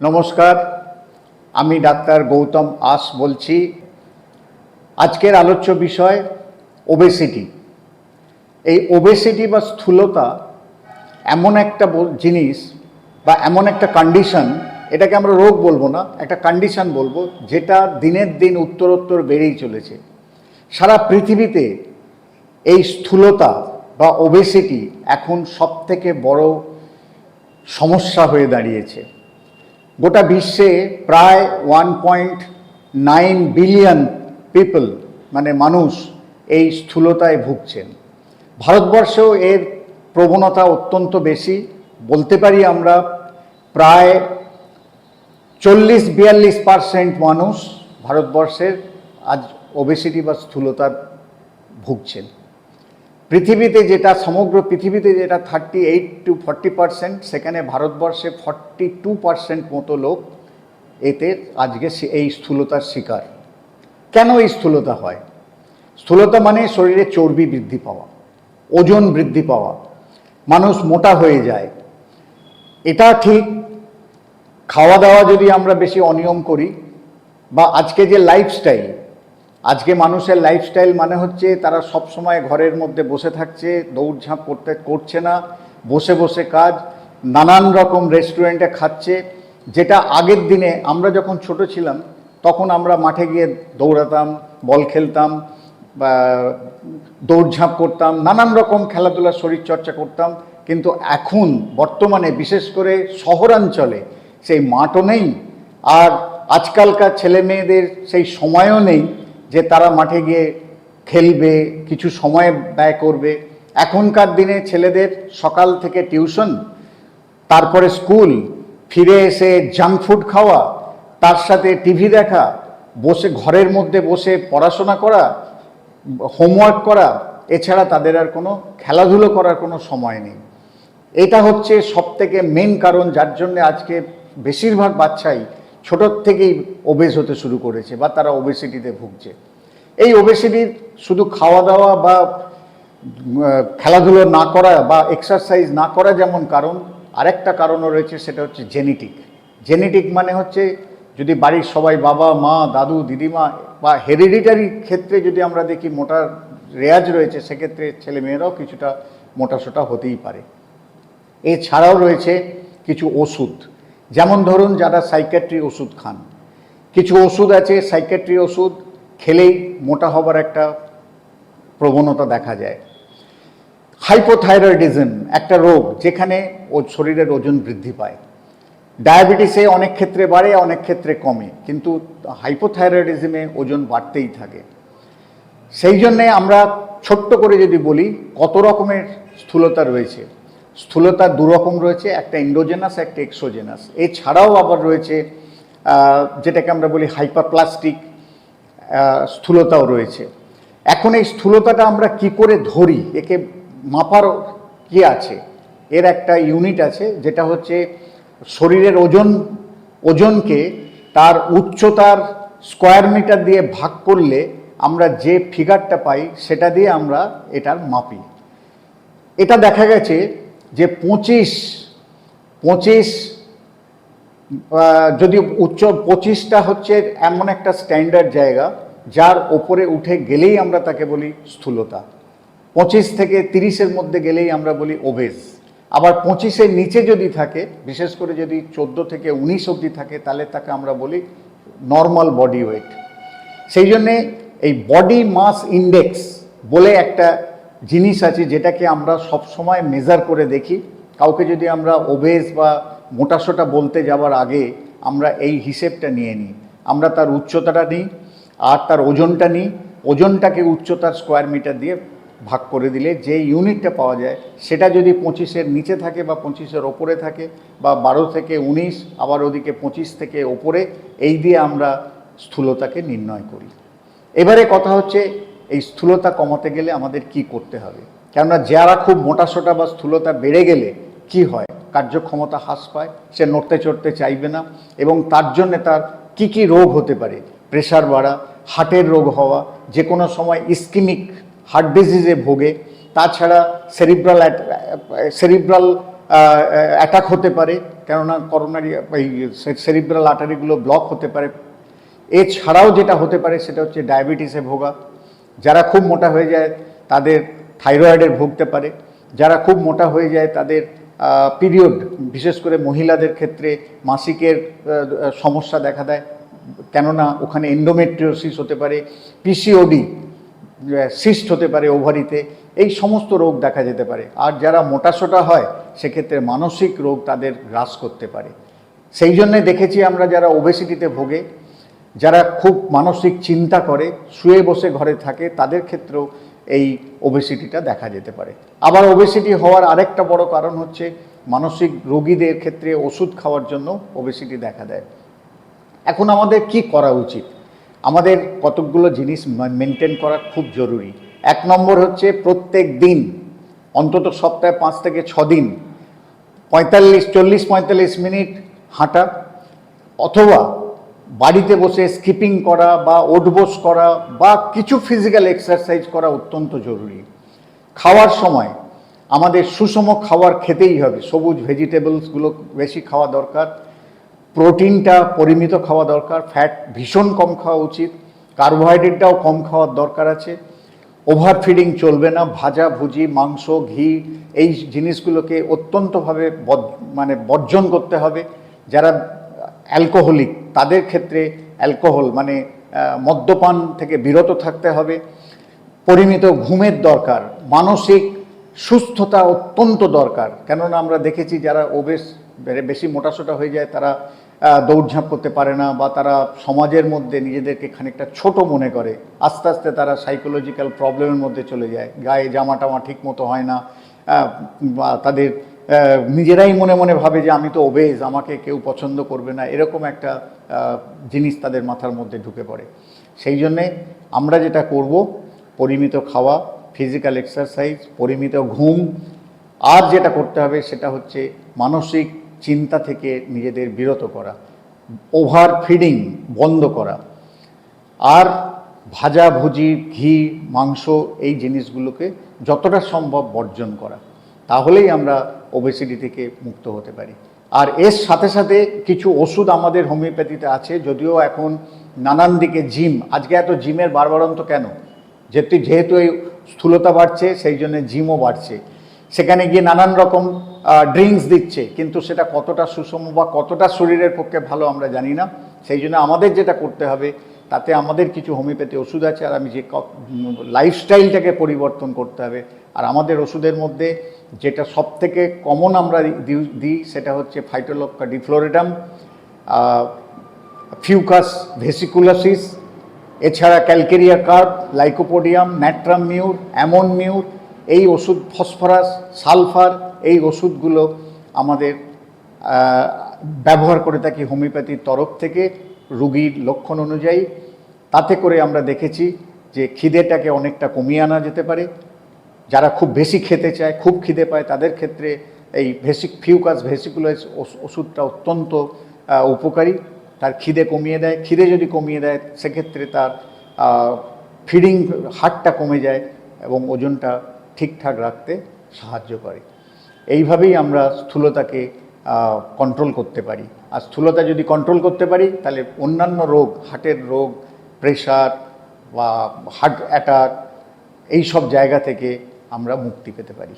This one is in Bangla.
নমস্কার, আমি ডাক্তার গৌতম আস বলছি। আজকের আলোচ্য বিষয় ওবেসিটি এই ওবেসিটি বা স্থূলতা এমন একটা জিনিস বা এমন একটা কন্ডিশন এটাকে আমরা রোগ বলব না, একটা কন্ডিশন বলব, যেটা দিনের দিন উত্তরোত্তর বেড়েই চলেছে। সারা পৃথিবীতে এই স্থূলতা বা ওবেসিটি এখন সবথেকে বড় সমস্যা হয়ে দাঁড়িয়েছে। গোটা বিশ্বে প্রায় one point nine billion people মানে মানুষ, এই স্থূলতায় ভুগছেন। ভারতবর্ষেও এর প্রবণতা অত্যন্ত বেশি। বলতে পারি আমরা প্রায় চল্লিশ বিয়াল্লিশ পার্সেন্ট মানুষ ভারতবর্ষের আজ ওবেসিটি বা স্থূলতার ভুগছেন। পৃথিবীতে যেটা, সমগ্র পৃথিবীতে যেটা thirty eight to forty percent সেখানে ভারতবর্ষে ফর্টি টু পার্সেন্ট মতো লোক এতে আজকে এই স্থূলতার শিকার। কেন এই স্থূলতা হয়? স্থূলতা মানে শরীরে চর্বি বৃদ্ধি পাওয়া, ওজন বৃদ্ধি পাওয়া, মানুষ মোটা হয়ে যায়। এটা ঠিক, খাওয়া দাওয়া যদি আমরা বেশি অনিয়ম করি, বা আজকে যে লাইফস্টাইল আজকে মানুষের লাইফস্টাইল মানে হচ্ছে তারা সব সময় ঘরের মধ্যে বসে থাকছে, দৌড়ঝাঁপ করতে, করছে না, বসে বসে কাজ, নানান রকম রেস্টুরেন্টে খাচ্ছে, যেটা আগের দিনে আমরা যখন ছোট ছিলাম, তখন আমরা মাঠে গিয়ে দৌড়াতাম, বল খেলতাম দৌড়ঝাঁপ করতাম, নানান রকম খেলাধুলা শরীরচর্চা করতাম, কিন্তু এখন বর্তমানে বিশেষ করে শহরাঞ্চলে সেই মাঠও নেই, আর আজকালকার ছেলে মেয়েদের সেই সময়ও নেই যে তারা মাঠে গিয়ে খেলবে, কিছু সময় ব্যয় করবে। এখনকার দিনে ছেলেদের সকাল থেকে টিউশন, তারপরে স্কুল, ফিরে এসে জাঙ্ক ফুড খাওয়া, তার সাথে টিভি দেখা, বসে ঘরের মধ্যে বসে পড়াশোনা করা, হোমওয়ার্ক করা, এছাড়া তাদের আর কোনো খেলাধুলো করার কোনো সময় নেই। এটা হচ্ছে সব থেকে মেন কারণ, যার জন্য আজকে বেশিরভাগ বাচ্চাই ছোটোর থেকেই ওবেস হতে শুরু করেছে বা তারা ওবেসিটিতে ভুগছে। এই ওবেসিটির শুধু খাওয়া দাওয়া বা খেলাধুলো না করা বা এক্সারসাইজ না করা যেমন কারণ, আরেকটা কারণও রয়েছে সেটা হচ্ছে জেনেটিক জেনেটিক মানে হচ্ছে যদি বাড়ির সবাই বাবা, মা, দাদু, দিদিমা বা হেরিডিটারি ক্ষেত্রে যদি আমরা দেখি মোটা রেয়াজ রয়েছে, সেক্ষেত্রে ছেলে মেয়েরাও কিছুটা মোটাসোটা হতেই পারে। এছাড়াও রয়েছে কিছু ওষুধ। যেমন ধরুন যারা সাইকেট্রি ওষুধ খান। কিছু ওষুধ আছে সাইকেট্রি ওষুধ খেলেই মোটা হবার একটা প্রবণতা দেখা যায়। হাইপোথাইরয়েডিজম একটা রোগ যেখানে ও শরীরের ওজন বৃদ্ধি পায়। ডায়াবেটিসে অনেক ক্ষেত্রে বাড়ে, অনেক ক্ষেত্রে কমে, কিন্তু হাইপোথাইরয়েডিজমে ওজন বাড়তেই থাকে। সেই জন্যে আমরা ছোট্ট করে যদি বলি কত রকমের স্থূলতা রয়েছে। স্থূলতা দু রকম রয়েছে, একটা ইন্ডোজেনাস একটা এক্সোজেনাস এছাড়াও আবার রয়েছে যেটাকে আমরা বলি হাইপারপ্লাস্টিক স্থূলতাও রয়েছে। এখন এই স্থূলতাটা আমরা কি করে ধরি? একে মাপার কি আছে? এর একটা ইউনিট আছে, যেটা হচ্ছে শরীরের ওজন, ওজনকে তার উচ্চতার স্কোয়ার মিটার দিয়ে ভাগ করলে আমরা যে ফিগারটা পাই, সেটা দিয়ে আমরা এটার মাপি। এটা দেখা গেছে যে পঁচিশ পঁচিশ যদি উচ্চ পঁচিশটা হচ্ছে এমন একটা স্ট্যান্ডার্ড জায়গা, যার ওপরে উঠে গেলেই আমরা তাকে বলি স্থূলতা। পঁচিশ থেকে তিরিশের মধ্যে গেলেই আমরা বলি ওভেজ আবার পঁচিশের নিচে যদি থাকে, বিশেষ করে যদি চোদ্দ থেকে উনিশ অবধি থাকে, তাহলে তাকে আমরা বলি নর্মাল বডি ওয়েট সেই জন্যে এই বডি মাস ইন্ডেক্স বলে একটা জিনিস আছে যেটাকে আমরা সব সময় মেজার করে দেখি। কাউকে যদি আমরা ওবেস বা মোটাসোটা বলতে যাওয়ার আগে আমরা এই হিসেবটা নিয়ে নিই। আমরা তার উচ্চতাটা নিই আর তার ওজনটা নিই। ওজনটাকে উচ্চতার স্কোয়ার মিটার দিয়ে ভাগ করে দিলে যে ইউনিটটা পাওয়া যায়, সেটা যদি পঁচিশের নিচে থাকে বা পঁচিশের ওপরে থাকে বা বারো থেকে উনিশ, আবার ওদিকে পঁচিশ থেকে ওপরে, এই দিয়ে আমরা স্থূলতাকে নির্ণয় করি। এবারে কথা হচ্ছে এই স্থূলতা কমাতে গেলে আমাদের কি করতে হবে? কেননা যারা খুব মোটাসোটা বা স্থূলতা বেড়ে গেলে কি হয়? কার্যক্ষমতা হ্রাস পায়, সে নড়তে চড়তে চাইবে না এবং তার জন্যে তার কি কি রোগ হতে পারে? প্রেশার বাড়া, হার্টের রোগ হওয়া, যে কোনো সময় ইস্কিমিক হার্ট ডিজিজে ভোগে। তাছাড়া সেরিব্রাল সেরিব্রাল অ্যাটাক হতে পারে, কেননা করোনারি, এই সেরিব্রাল আর্টারিগুলো ব্লক হতে পারে। এছাড়াও যেটা হতে পারে সেটা হচ্ছে ডায়াবেটিসে ভোগা। যারা খুব মোটা হয়ে যায় তাদের থাইরয়েডের ভুগতে পারে, যারা খুব মোটা হয়ে যায় তাদের পিরিয়ড, বিশেষ করে মহিলাদের ক্ষেত্রে মাসিকের সমস্যা দেখা দেয়। কেননা ওখানে এন্ডোমেট্রিওসিস হতে পারে পিসিওডি সিস্ট হতে পারে ওভারিতে এই সমস্ত রোগ দেখা যেতে পারে। আর যারা মোটাসোটা হয়, সেক্ষেত্রে মানসিক রোগ তাদের গ্রাস করতে পারে। সেই জন্যে দেখেছি আমরা যারা ওবেসিটিতে ভোগে যারা খুব মানসিক চিন্তা করে, শুয়ে বসে ঘরে থাকে, তাদের ক্ষেত্রেও এই ওবেসিটিটা দেখা যেতে পারে। আবার ওবেসিটি হওয়ার আরেকটা বড় কারণ হচ্ছে মানসিক রোগীদের ক্ষেত্রে ওষুধ খাওয়ার জন্য ওবেসিটি দেখা দেয়। এখন আমাদের কি করা উচিত? আমাদের কতকগুলো জিনিস মেনটেন করা খুব জরুরি। এক নম্বর হচ্ছে প্রত্যেক দিন, অন্তত সপ্তাহে পাঁচ থেকে ছ দিন, পঁয়তাল্লিশ, চল্লিশ পঁয়তাল্লিশ মিনিট হাঁটা, অথবা বাড়িতে বসে স্কিপিং করা বা ওঠবোস করা বা কিছু ফিজিক্যাল এক্সারসাইজ করা অত্যন্ত জরুরি। খাওয়ার সময় আমাদের সুষম খাবার খেতেই হবে। সবুজ ভেজিটেবলসগুলো বেশি খাওয়া দরকার, প্রোটিনটা পরিমিত খাওয়া দরকার ফ্যাট ভীষণ কম খাওয়া উচিত, কার্বোহাইড্রেটটাও কম খাওয়ার দরকার আছে। ওভার ফিডিং চলবে না, ভাজা, ভুজি, মাংস, ঘি, এই জিনিসগুলোকে অত্যন্তভাবে মানে বর্জন করতে হবে। যারা অ্যালকোহলিক তাদের ক্ষেত্রে অ্যালকোহল মানে মদ্যপান থেকে বিরত থাকতে হবে। পরিমিত ঘুমের দরকার, মানসিক সুস্থতা অত্যন্ত দরকার। কেননা আমরা দেখেছি যারা ওবেস বেশি মোটাসোটা হয়ে যায়, তারা দৌড়ঝাঁপ করতে পারে না বা তারা সমাজের মধ্যে নিজেদেরকে খানিকটা ছোট মনে করে। আস্তে আস্তে তারা সাইকোলজিক্যাল প্রবলেমের মধ্যে চলে যায়। গায়ে জামা টামা ঠিক মতো হয় না বা তাদের নিজেরাই মনে মনে ভাবে যে আমি তো ওবেজ আমাকে কেউ পছন্দ করবে না, এরকম একটা জিনিস তাদের মাথার মধ্যে ঢুকে পড়ে। সেই জন্যে আমরা যেটা করব, পরিমিত খাওয়া ফিজিক্যাল এক্সারসাইজ পরিমিত ঘুম, আর যেটা করতে হবে সেটা হচ্ছে মানসিক চিন্তা থেকে নিজেদের বিরত করা ওভার ফিডিং বন্ধ করা। আর ভাজা ভুজি, ঘি, মাংস এই জিনিসগুলোকে যতটা সম্ভব বর্জন করা। তাহলেই আমরা ওবেসিটি থেকে মুক্ত হতে পারি। আর এর সাথে সাথে কিছু ওষুধ আমাদের হোমিওপ্যাথিতে আছে, যদিও এখন নানান দিকে জিম আজকে এত জিমের বারবারন্ত কেন? যেহেতু যেহেতু এই স্থূলতা বাড়ছে, সেই জন্য জিমও বাড়ছে। সেখানে গিয়ে নানান রকম ড্রিঙ্কস দিচ্ছে, কিন্তু সেটা কতটা সুষম বা কতটা শরীরের পক্ষে ভালো আমরা জানি না। সেই জন্য আমাদের যেটা করতে হবে, তাতে আমাদের কিছু হোমিওপ্যাথি ওষুধ আছে, আর আমি যে লাইফস্টাইলটাকে পরিবর্তন করতে হবে আর আমাদের ওষুধের মধ্যে যেটা সব থেকে কমন আমরা দিই- সেটা হচ্ছে ফাইটোলক্কা ডিফ্লোরিডাম ফিউকাস ভেসিকুলাসিস এছাড়া calcarea carb lycopodium natrum mur ammon mur এই ওষুধ ফসফরাস সালফার এই ওষুধগুলো আমাদের ব্যবহার করে থাকি হোমিওপ্যাথির তরফ থেকে রুগীর লক্ষণ অনুযায়ী। তাতে করে আমরা দেখেছি যে খিদেটাকে অনেকটা কমিয়ে আনা যেতে পারে। যারা খুব বেশি খেতে চায়, খুব খিদে পায়, তাদের ক্ষেত্রে এই ভেসিক, ফিউকাস ভেসিকুলাস ওষুধটা অত্যন্ত উপকারী। তার খিদে কমিয়ে দেয়। খিদে যদি কমিয়ে দেয়, সেক্ষেত্রে তার ফিডিং হারটা কমে যায় এবং ওজনটা ঠিকঠাক রাখতে সাহায্য করে। এইভাবেই আমরা স্থূলতাকে কন্ট্রোল করতে পারি। আর স্থূলতা যদি কন্ট্রোল করতে পারি, তাহলে অন্যান্য রোগ, হার্টের রোগ প্রেশার বা হার্ট অ্যাটাক এই সব জায়গা থেকে আমরা মুক্তি পেতে পারি।